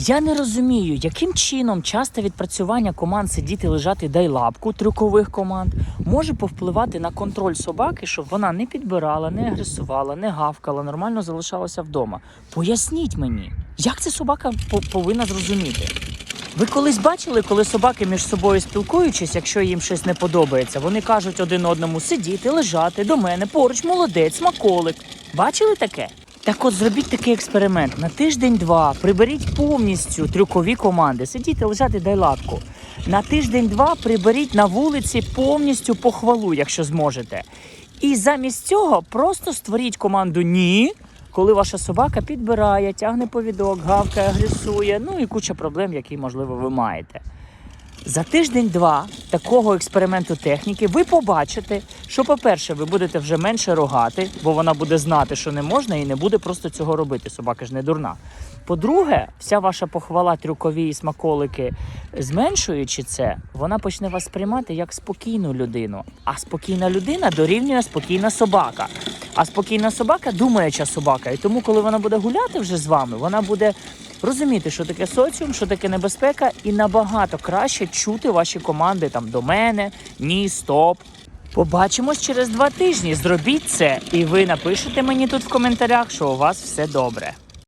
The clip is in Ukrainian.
Я не розумію, яким чином часте відпрацювання команд сидіти, лежати, дай лапку трюкових команд може повпливати на контроль собаки, щоб вона не підбирала, не агресувала, не гавкала, нормально залишалася вдома. Поясніть мені, як це собака по- повинна зрозуміти? Ви колись бачили, коли собаки між собою спілкуючись, якщо їм щось не подобається, вони кажуть один одному сидіти, лежати, до мене, поруч, молодець, смаколик. Бачили таке? Так от зробіть такий експеримент. На тиждень-два приберіть повністю трюкові команди. Сидіти, лежати, дай лапку. На тиждень-два приберіть на вулиці повністю похвалу, якщо зможете. І замість цього просто створіть команду ні, коли ваша собака підбирає, тягне повідок, гавкає, агресує, ну і куча проблем, які, можливо, ви маєте. За тиждень-два такого експерименту техніки ви побачите, що, по-перше, ви будете вже менше рогати, бо вона буде знати, що не можна, і не буде просто цього робити. Собака ж не дурна. По-друге, вся ваша похвала трюкові і смаколики, зменшуючи це, вона почне вас сприймати як спокійну людину. А спокійна людина дорівнює спокійна собака. А спокійна собака думаюча собака. І тому, коли вона буде гуляти вже з вами, вона буде розуміти, що таке соціум, що таке небезпека, і набагато краще чути ваші команди там до мене, ні, стоп. Побачимось через два тижні. Зробіть це, і ви напишете мені тут в коментарях, що у вас все добре.